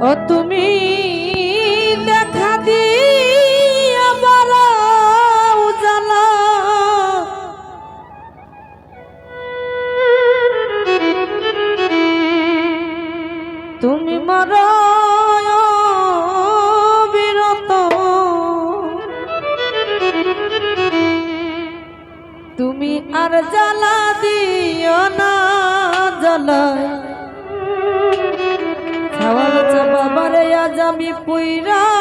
ও তুমি দেখা দিয়া জ্বালা তুমি মর তুমি আর জ্বালা দিও না বাবারে আজ আমি পুইরা